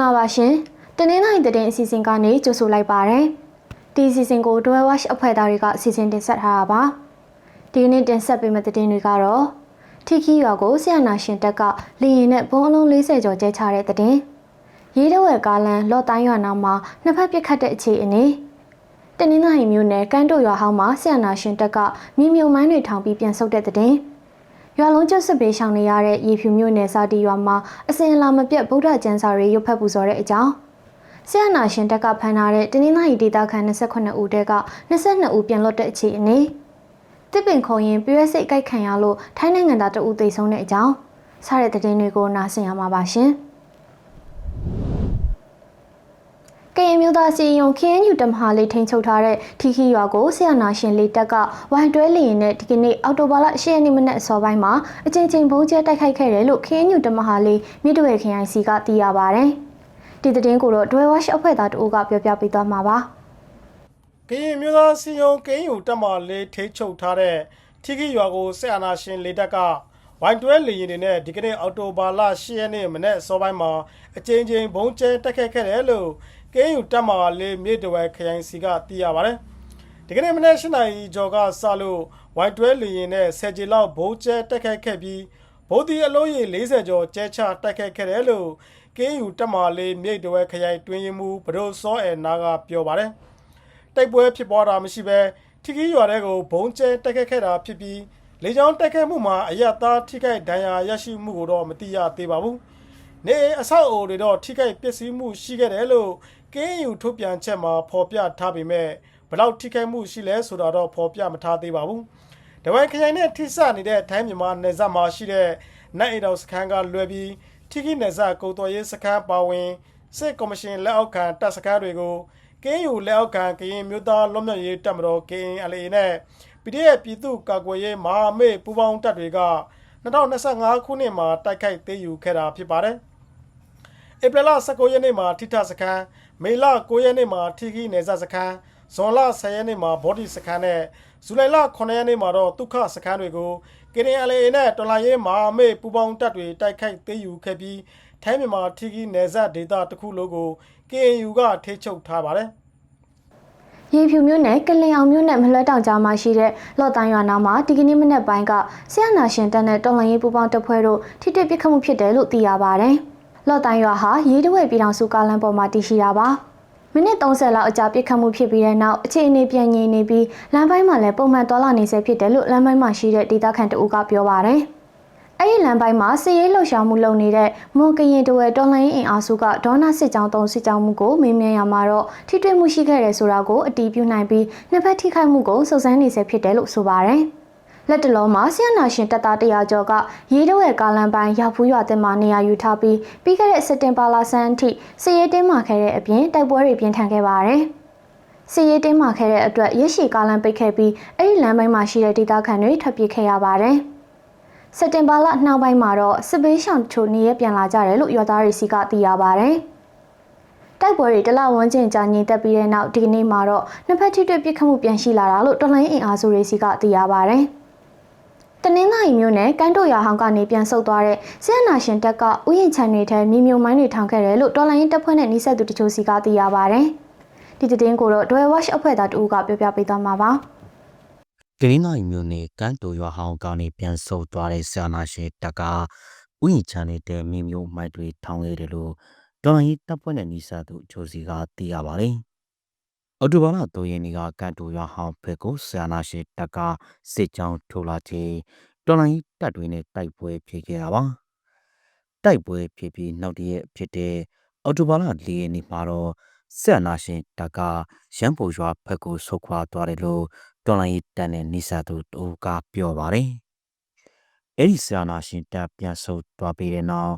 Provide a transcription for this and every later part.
္ဂလာပါရှင်။တနင်္လာရီသတင်းအစီအစဉ်ကနေကြိုဆိုလိုက်ပါရစေ။ဒီအစီအစဉ်ကို Dwell Watch အဖွဲ့သားတွေကစီစဉ်တင်ဆက်ထားတာပါ။ဒီနေ့တင်ဆက်ပေးမယ့်သတင်းတွေကတော့ထီခီရွာကိုဆရာနာရှင်တက်ကလေရင်နဲ့ဘုံအလုံး40ကျော်ကျဲချတဲ့သတင်း။ရေးတဝဲကားလန်လော့တိုင်းရွာနာမှာနှစ်ဖက်ပစ်ခတ်တဲ့အခြေအနေ။တနင်္လာရီမြို့နယ်ကန်းတို့ရွာဟောင်းမှာဆရာနာရှင်တက်ကမြေမြုံမိုင်းတွေထောင်ပြီးပြန်ဆုတ်တဲ့သတင်း။ ရွာလုံးကျွတ်စစ်ပေးရှောင်နေရတဲ့ရေဖြူမြို့နယ်စာတီရွာမှာအစင်အလာမပြတ်ဗုဒ္ဓကျမ်းစာတွေရုပ်ဖက်ပူဇော်တဲ့အကြောင်းဆရာနာရှင်တက်ကဖန်ထားတဲ့တင်းနှင်းသားရီဒေတာခန်28ဦးတဲက22ဦးပြန်လွတ်တဲ့အခြေအနေတစ်ပင်ခုံရင်ပြည့်ရစိတ်ကြိုက်ခံရလို့ထိုင်းနိုင်ငံသားတဦးသေဆုံးတဲ့အကြောင်းစားတဲ့သတင်းတွေကိုနားဆင်ရမှာပါရှင်က ရင်မျိုးသားစီယုံခင်းယူတမဟာလေးထိန်ချုပ်ထားတဲ့ထီခီရွာကိုဆရာနာရှင်လေးတက်ကဝိုင်တွဲလီရင်နဲ့ဒီကနေ့အောက်တိုဘာလ10ရက်နေ့မနက်အစောပိုင်းမှာအချိန်ချင်းဘုံကျဲတိုက်ခိုက်ခဲ့တယ်လို့ခင်းယူတမဟာလေးမြစ်တဝဲခရိုင်စီကသိရပါဗျ။ဒီသတင်းကိုတော့ Dwell Watch အဖွဲ့သားတို့ကပြောပြပေးသွားမှာပါ။ကရင်မျိုးသားစီယုံကင်းယူတက်မှလေးထိချုပ်ထားတဲ့ထီခီရွာကိုဆက်အာနာရှင်လေတက်က ဝိုင်တွဲလေရင်တွေနဲ့ဒီကနေ့အော်တိုဘာလ10ရက်နေ့မနေ့အစောပိုင်းမှာအကြိမ်ကြိမ်ဘုံကျဲတက်ခဲ့ခဲ့တယ်လို့ကင်းယူတက်မှလေးမြေတဝဲခရိုင်စီကသိရပါတယ်။ဒီကနေ့မနေ့၈နာရီကျော်ကစလို့ဝိုင်တွဲလေရင်နဲ့ဆယ်ကြီးလောက်ဘုံကျဲတက်ခဲ့ခဲ့ပြီးဗုဒ္ဓအလုံးရေ40ကျော်ကျဲချတက်ခဲ့ခဲ့တယ်လို့ကင်းယူတက်မှလေးမြေတဝဲခရိုင်တွင်းရင်မူဘဒိုစောအဲနာကပြောပါတယ်။တိုက်ပွဲဖြစ်ပွားတာမရှိဘဲထိခီးရွာတဲ့ကိုဘုံကျဲတက်ခတ်ခဲ့တာဖြစ်ပြီး လေကြောင်းတက်ခတ်မှုမှာအရသားထိခိုက်ဒဏ်ရာရရှိမှုကိုတော့မသိရသေးပါဘူး။နေအိမ်အဆောက်အအုံတွေတော့ထိခိုက်ပျက်စီးမှုရှိခဲ့တယ်လို့ကင်းယူထုတ်ပြန်ချက်မှာဖော်ပြထားပေမဲ့ဘယ်လောက်ထိခိုက်မှုရှိလဲဆိုတာတော့ဖော်ပြမထားသေးပါဘူး။တဝိုင်ခရိုင်နဲ့ထိစပ်နေတဲ့ထိုင်းမြန်မာနယ်စပ်မှာရှိတဲ့နတ်အိမ်တော်စခန်းကလွယ်ပြီးထိခိနယ်စပ်ကုံတော်ရေးစခန်းပါဝင်စစ်ကော်မရှင်လက်အောက်ခံတပ်စခန်းတွေကိုကင်းယူလက်အောက်ခံကရင်မျိုးသားလွတ်မြောက်ရေးတပ်မတော် KNLA နဲ့ PDF ပြည်သူ့ကာကွယ်ရေးမဟာမိတ်ပူးပေါင်းတပ်တွေက2025ခုနှစ်မှာတိုက်ခိုက်သိမ်းယူခဲ့တာဖြစ်ပါတယ်။ဧပြီလ19ရက်နေ့မှာထိထစခန်းမေလ9ရက်နေ့မှာထီခီနယ်စပ်စခန်းဇွန်လ10ရက်နေ့မှာဘော်ဒီစခန်းနဲ့ဇူလိုင်လ9ရက်နေ့မှာတော့ဒုက္ခစခန်းတွေကို KNLA နဲ့တော်လိုင်းရေးမဟာမိတ်ပူးပေါင်းတပ်တွေတိုက်ခိုက်သိမ်းယူခဲ့ပြီးထိုင်းမြန်မာထီခီနယ်စပ်ဒေသတစ်ခုလုံးကို KNU ကထိချုပ်ထားပါတယ်။ ရေဖြူမြို့နယ်ကလင်အောင်မြို့နယ်မလွှဲတောင်ကြားမှာရှိတဲ့လော့တန်ရွာနာမှာဒီကနေ့မနက်ပိုင်းကဆရာနာရှင်တပ်နဲ့တော်လှန်ရေးပူးပေါင်းတပ်ဖွဲ့တို့ထိတွေ့ပစ်ခတ်မှုဖြစ်တယ်လို့သိရပါဗျ။လော့တန်ရွာဟာရေးတဝဲပြည်တော်စုကားလမ်းပေါ်မှာတည်ရှိတာပါ။မိနစ်30လောက်အကြာပစ်ခတ်မှုဖြစ်ပြီးတဲ့နောက်အခြေအနေပြန်ငြိမ်နေပြီးလမ်းပိုင်းမှာလည်းပုံမှန်သွားလာနေဆဲဖြစ်တယ်လို့လမ်းပိုင်းမှာရှိတဲ့ဒေသခံတအူးကပြောပါဗျ။ အဲ့ဒီလမ်းပိုင်းမှာစစ်ရေးလှုပ်ရှားမှုလုပ်နေတဲ့မွန်ကရင်တဝဲတော်လိုင်းအင်အားစုကဒေါနာစစ်ကြောင်းသုံးစစ်ကြောင်းမှုကိုမေးမြန်းရမှာတော့ထိတွေ့မှုရှိခဲ့တယ်ဆိုတာကိုအတည်ပြုနိုင်ပြီးနှစ်ဖက်ထိခိုက်မှုကိုစုံစမ်းနေဆဲဖြစ်တယ်လို့ဆိုပါတယ်။လက်တလုံးမှာဆီယနာရှင်တပ်သားတရာကျော်ကရေးတဝဲကားလမ်းပိုင်းရောက်ဖူးရွာတင်မှာနေရာယူထားပြီးပြီးခဲ့တဲ့စက်တင်ဘာလဆန်းအထိစစ်ရေးတင်းမာခဲ့တဲ့အပြင်တိုက်ပွဲတွေပြင်းထန်ခဲ့ပါတယ်။စီရေးတင်းမာခဲ့တဲ့အတွက်ရရှိကားလမ်းပိတ်ခဲ့ပြီးအဲ့ဒီလမ်းပိုင်းမှာရှိတဲ့ဒေသခံတွေထွက်ပြေးခဲ့ရပါတယ်။ စက်တင်ဘာလနှောင်းပိုင်းမှာတော့စစ်ပေးရှောင်ချိုနေရပြန်လာကြတယ်လို့ရွာသားတွေစီကသိရပါဗျ။တိုက်ပွဲတွေတလဝန်းကျင်ကြာငြိမ်သက်ပြီးတဲ့နောက်ဒီကနေ့မှာတော့နှစ်ဖက်ထိတွေ့ပစ်ခတ်မှုပြန်ရှိလာတာလို့တော်လိုင်းအင်အားစုတွေစီကသိရပါဗျ။တနင်္လာရီမြို့နယ်ကန်းတို့ရွာဟောင်းကနေပြန်ဆုတ်သွားတဲ့ဆရာနာရှင်တက်ကဥယျာဉ်ခြံတွေထဲမြေမြုံမိုင်းတွေထောင်ခဲ့တယ်လို့တော်လိုင်းတပ်ဖွဲ့နဲ့နှိစက်သူတချို့စီကသိရပါဗျ။ဒီသတင်းကိုတော့ Dwell Watch အဖွဲ့သားတူကပြောပြပေးသွားမှာပါ။ ကရင်းနိုင်မျိုးနဲ့ကန်းတိုရွာဟောင်းကနေပြန်ဆုတ်သွားတဲ့ဆရာနာရှင်တက်ကဥယျာဉ်ချမ်းနေတဲ့မိမျိုးမိုက်တွေထောင်းခဲ့တယ်လို့တော်လိုင်းတပ်ဖွဲ့နဲ့နီးစပ်သူဂျိုစီကသိရပါတယ်။အော်တိုဘာလ3ရက်နေ့ကကန်းတိုရွာဟောင်းဘက်ကိုဆရာနာရှင်တက်ကစစ်ကြောင်းထိုးလာချိန်တော်လိုင်းတပ်တွေနဲ့တိုက်ပွဲဖြစ်ခဲ့တာပါ။တိုက်ပွဲဖြစ်ပြီးနောက်တရက်ဖြစ်တဲ့အော်တိုဘာလ4ရက်နေ့မှာတော့ဆရာနာရှင်တက်ကရန်ပုံရွာဘက်ကိုဆုတ်ခွာသွားတယ်လို့ တော်လိုင်းတန်နဲ့နိစာသူတူကပြောပါတယ်။အဲ့ဒီဆရာနာရှင်တပ်ပြန်ဆုတ်သွားပြီးတဲ့နောက်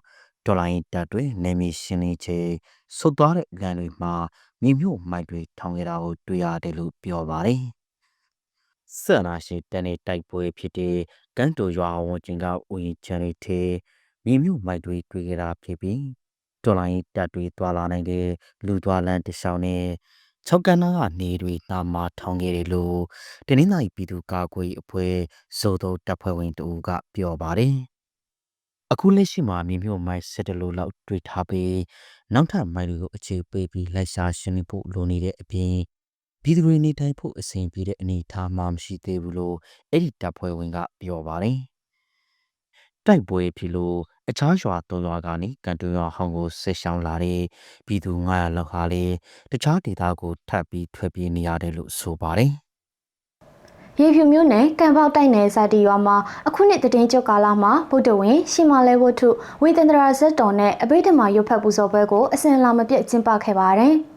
တော်လိုင်းတပ်တွေနေမီရှင်းလင်းချေဆုတ်သွားတဲ့လမ်းတွေမှာမြေမြို့မိုက်တွေထောင်ခဲ့တာကိုတွေ့ရတယ်လို့ပြောပါတယ်။ဆရာနာရှင်တပ်နဲ့တိုက်ပွဲဖြစ်တဲ့ကန်တိုရွာဝန်ကျင်ကဥယျာဉ်ချန်တွေထဲမြေမြို့မိုက်တွေတွေ့ခဲ့တာဖြစ်ပြီးတော်လိုင်းတပ်တွေသွာလာနိုင်တဲ့လူသွားလမ်းတစ်လျှောက်နဲ့ ၆ကန်းနာကနေတွေတာမာထောင်ခဲ့တယ်လို့တနင်္လာရီပြည်သူ့ကာကွယ်ရေးအဖွဲ့ဇိုးတော်တပ်ဖွဲ့ဝင်တူကပြောပါတယ်အခုလက်ရှိမှာမြေမြို့မိုက်၁၁လို့လောက်တွေ့ထားပြီးနောက်ထပ်မိုက်တွေကိုအခြေပေးပြီးလိုက်ရှာရှင်းလင်းဖို့လိုနေတဲ့အပြင်ပြည်သူတွေနေထိုင်ဖို့အဆင်ပြေတဲ့အနေအထားမှမရှိသေးဘူးလို့အဲ့ဒီတပ်ဖွဲ့ဝင်ကပြောပါတယ်။ တိုက်ပွဲဖြစ်လို့အခြားရွာတော်ရွာကနေကန်တွင်းရွာဟောင်းကိုဆက်ရှောင်းလာတဲ့ပြည်သူ900လောက်ဟာလေတခြားဒေသကိုထပ်ပြီးထွက်ပြေးနေရတယ်လို့ဆိုပါတယ်။ရေဖြူမျိုးနယ်ကံပေါက်တိုက်နယ်ဇာတီရွာမှာအခုနှစ်တည်င်းကျော်ကာလမှာဗုဒ္ဓဝင်ရှင်မာလဲဝတ္ထုဝေသန္တရာဇတ်တော်နဲ့အဘိဓမ္မာရုပ်ဖတ်ပူဇော်ပွဲကိုအစဉ်အလာမပြတ်ကျင်းပခဲ့ပါတယ်။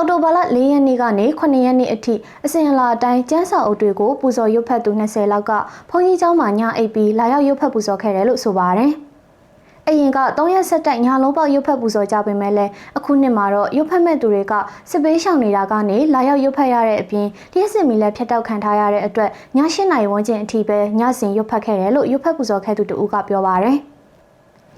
အော်တိုဘာလ၄ရက်နေ့ကနေ9ရက်နေ့အထိအစဉ်အလာအတိုင်းကျန်းစာအုပ်တွေကိုပူဇော်ရုပ်ဖတ်သူ20လောက်ကဘုန်းကြီးကျောင်းမှာညအိပ်ပြီးလာရောက်ရုပ်ဖတ်ပူဇော်ခဲ့တယ်လို့ဆိုပါတယ်။အရင်က3ရက်ဆက်တိုက်ညာလုံးပေါက်ရုပ်ဖက်ပူဇော်ကြပေမဲ့လည်းအခုနှစ်မှာတော့ရုပ်ဖက်မဲ့သူတွေကစစ်ပေးရှောင်နေတာကနေလာရောက်ရုပ်ဖက်ရတဲ့အပြင်တရက်စစ်မီလည်းဖျက်တောက်ခံထားရတဲ့အတွက်ည၈နာရီဝန်းကျင်အထိပဲညစဉ်ရုပ်ဖက်ခဲ့တယ်လို့ရုပ်ဖက်ပူဇော်ခဲ့သူတဦးကပြောပါရယ်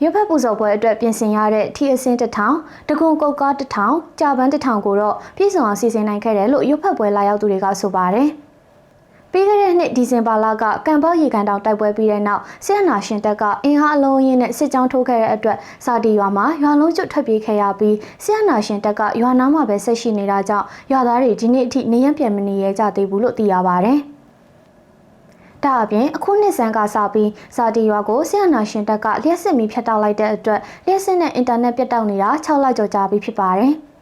ရုပ်ဖက်ပူဇော်ပွဲအတွက်ပြင်ဆင်ရတဲ့ထီအစင်းတစ်ထောင်တကုံကုတ်ကားတစ်ထောင်ကြာပန်းတစ်ထောင်ကိုတော့ပြည်စုံအောင်စီစဉ်နိုင်ခဲ့တယ်လို့ရုပ်ဖက်ပွဲလာရောက်သူတွေကဆိုပါတယ်။ပြီးခဲ့တဲ့နှစ်ဒီဇင်ဘာလကကံပေါရေကန်တောင်တိုက်ပွဲပြီးတဲ့နောက်စစ်အာဏာရှင်တပ်ကအင်အားအလုံးအင်းနဲ့စစ်ကြောင်းထိုးခဲ့တဲ့အတွက်စာတီရွာမှာရွာလုံးကျွတ်ထွက်ပြေးခဲ့ရပြီးစစ်အာဏာရှင်တပ်ကရွာနားမှာပဲဆက်ရှိနေတာကြောင့်ရွာသားတွေဒီနေ့အထိနေရပြန်မနေရကြသေးဘူးလို့သိရပါဗျ။ ဒါအပြင်အခုနှစ်ဆန်းကစပြီးစာတီရွာကိုဆီယနာရှင်တပ်ကလျှက်စစ်မီဖြတ်တောက်လိုက်တဲ့အတွက်လျှက်စစ်နဲ့အင်တာနက်ပြတ်တောက်နေတာ6လကျော်ကြာပြီဖြစ်ပါတယ်။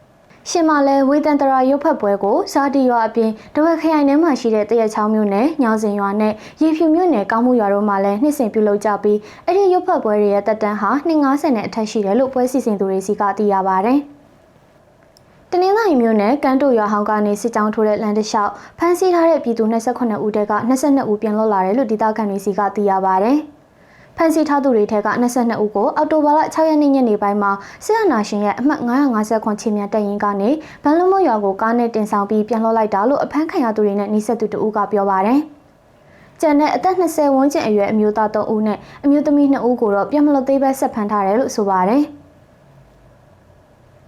ရှင်မလဲဝေတန်တရာရုပ်ဖက်ပွဲကိုဇာတိရွာအပြင်တဝက်ခရိုင်ထဲမှာရှိတဲ့တရက်ချောင်းမြို့နယ်ညောင်စင်ရွာနဲ့ရေဖြူမြို့နယ်ကောင်းမှုရွာတို့မှာလည်းနှစ်စဉ်ပြုလုပ်ကြပြီးအဲ့ဒီရုပ်ဖက်ပွဲတွေရဲ့တက်တန်းဟာ250နဲ့အထက်ရှိတယ်လို့ပွဲစီစဉ်သူတွေစီကသိရပါဗျ။ တနင်္လာရီမြို့နယ်ကန်းတိုရွာဟောင်းကနေစစ်ကြောင်းထိုးတဲ့လမ်းတစ်လျှောက်ဖမ်းဆီးထားတဲ့ပြည်သူ28ဦးတဲက22ဦးပြန်လွတ်လာတယ်လို့ဒေသခံတွေစီကသိရပါဗျ။ဖမ်းဆီးထားသူတွေထက်က22ဦးကိုအောက်တိုဘာလ6ရက်နေ့ညနေပိုင်းမှာစစ်အာဏာရှင်ရဲ့အမှတ်950ခွန်ချင်းမြတ်တပ်ရင်းကနေဗန်လုံမရွာကိုကားနဲ့တင်ဆောင်ပြီးပြန်လှော့လိုက်တာလို့အဖမ်းခံရသူတွေနဲ့နှိဆက်သူတဦးကပြောပါတယ်။ကျန်တဲ့အသက်20ဝန်းကျင်အရွယ်အမျိုးသား3ဦးနဲ့အမျိုးသမီး2ဦးကိုတော့ပြန်မလွတ်သေးပဲဆက်ဖမ်းထားတယ်လို့ဆိုပါတယ်။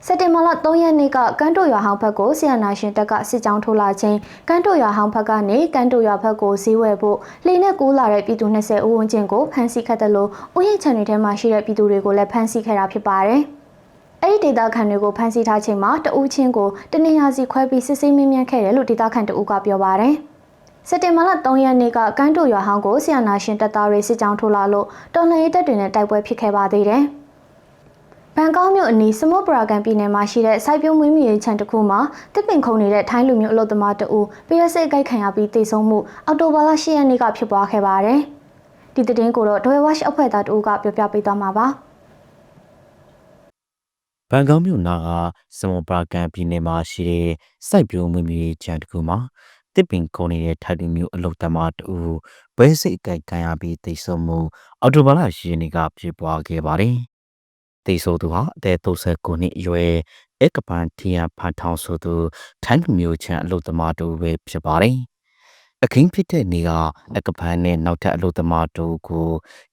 စက်တင်ဘာလ3ရက်နေ့ကကန်းတိုရွာဟောင်းဘက်ကိုဆီယနာရှင်တပ်ကစစ်ကြောင်းထိုးလာခြင်းကန်းတိုရွာဟောင်းဘက်ကနေကန်းတိုရွာဘက်ကိုဈေးဝယ်ဖို့လေနဲ့ကူးလာတဲ့ပြည်သူ20ဦးဝန်းကျင်ကိုဖမ်းဆီးခဲ့တယ်လို့ဥယျာဉ်ခြံတွေထဲမှာရှိတဲ့ပြည်သူတွေကိုလည်းဖမ်းဆီးခဲ့တာဖြစ်ပါတယ်။အဲ့ဒီဒေတာခန်တွေကိုဖမ်းဆီးထားချိန်မှာတဦးချင်းကိုတနေရာစီခွဲပြီးစစ်ဆေးမင်းမြန်းခဲ့တယ်လို့ဒေတာခန်တဦးကပြောပါတယ်။စက်တင်ဘာလ3ရက်နေ့ကကန်းတိုရွာဟောင်းကိုဆီယနာရှင်တပ်သားတွေစစ်ကြောင်းထိုးလာလို့တော်လှန်ရေးတပ်တွေနဲ့တိုက်ပွဲဖြစ်ခဲ့ပါသေးတယ်။ ဘန်ကောက်မြို့အနီးစမုတ်ပရာကန်ပြည်နယ်မှာရှိတဲ့စိုက်ပျိုးမွေးမြူရေးခြံတစ်ခုမှာတစ်ပင်ခုန်နေတဲ့ထိုင်းလူမျိုးအလုပ်သမားတအူပရစိတ်ကြိုက်ခံရပြီးတိတ်ဆုံးမှုအော်တိုဘာလ10ရက်နေ့ကဖြစ်ပွားခဲ့ပါတယ်။ဒီသတင်းကိုတော့ဒွေဝက်အဖွဲ့သားတအူကပြောပြပေးသွားမှာပါ။ဘန်ကောက်မြို့နာကစမုတ်ပရာကန်ပြည်နယ်မှာရှိတဲ့စိုက်ပျိုးမွေးမြူရေးခြံတစ်ခုမှာတစ်ပင်ခုန်နေတဲ့ထိုင်းလူမျိုးအလုပ်သမားတအူဘဲစိတ်ကြိုက်ခံရပြီးတိတ်ဆုံးမှုအော်တိုဘာလ10ရက်နေ့ကဖြစ်ပွားခဲ့ပါတယ်။ တေဆိုသူဟာအသက်39နှစ်အရွယ်အကပန်တီယာဖန်ထောင်ဆိုသူထိုင်းလူမျိုးချန်အလုသမားတူပဲဖြစ်ပါတယ်။အခင်းဖြစ်တဲ့နေ့ကအကပန်နဲ့နောက်ထပ်အလုသမားတူကို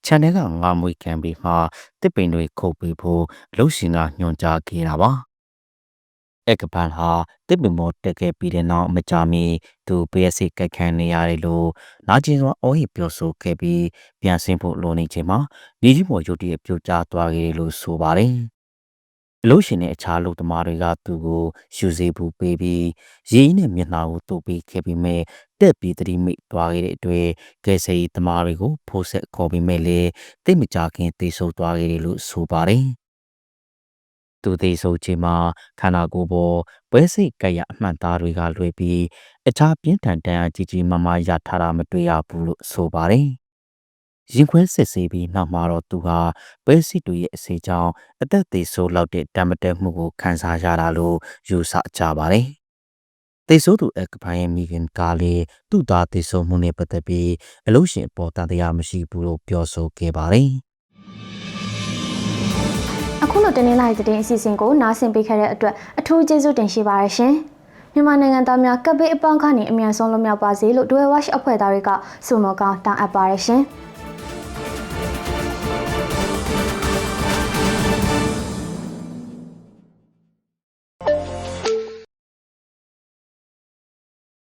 ခြံထဲကငါမွေခံပြီးမှတစ်ပင်တွေခုတ်ပေးဖို့လှုပ်ရှင်ကညွှန်ကြားခဲ့တာပါ။ က်ကပန်ဟာတစ်ပင်မောတက်ခဲ့ပြီးတဲ့နောက်မကြမီသူပေးရစိတ်ကက်ခံနေရတယ်လို့နာကျင်စွာအော်ဟစ်ပြောဆိုခဲ့ပြီးပြန်ဆင်းဖို့လိုနေချိန်မှာမြေကြီးပေါ်ရုတ်တရက်ပြုတ်ကျသွားခဲ့လို့ဆိုပါတယ်။အလို့ရှင်တဲ့အခြားလူသမားတွေကသူ့ကိုယူစေဘူးပေးပြီးရေကြီးနဲ့မျက်နှာကိုတုပ်ပေးခဲ့ပြီးမဲ့တက်ပြီးတတိမိတ်သွားခဲ့တဲ့အတွက်ကဲဆယ်သမားတွေကိုဖိုးဆက်ခေါ်ပြီးမဲ့လေတိတ်မကြခင်တေဆုပ်သွားခဲ့တယ်လို့ဆိုပါတယ်။ သူသေးဆုံးခြင်းမှာခန္ဓာကိုယ်ပေါ်ပွဲစိတ်ကြရအမှန်သားတွေကလွယ်ပြီးအခြားပြင်းထန်တန်အကြီးကြီးမားမားရထားတာမတွေ့ရဘူးလို့ဆိုပါတယ်။ရင်ခွဲစစ်ဆေးပြီးနောက်မှာတော့သူဟာပဲစီတူရဲ့အစေကြောင့်အသက်သေးဆိုးလောက်တဲ့တံမတက်မှုကိုခံစားရတာလို့ယူဆကြပါတယ်။တေဆိုးသူအကပိုင်းရဲ့မိခင်ကလည်းသူ့သားတေဆိုးမှုနဲ့ပတ်သက်ပြီးအလို့ရှင်အပေါ်တန်တရားမရှိဘူးလို့ပြောဆိုခဲ့ပါတယ်။ အခုလိုတင်းနေလိုက်တဲ့အစီအစဉ်ကိုနားဆင်ပေးခဲ့တဲ့အတွက်အထူးကျေးဇူးတင်ရှိပါရရှင်။မြန်မာနိုင်ငံသားများကပ်ဘေးအပေါင်းကနေအမြန်ဆုံးလွတ်မြောက်ပါစေလို့ဒွဲဝက်အဖွဲ့သားတွေကဆုမကောင်းတောင်းအပ်ပါရရှင်။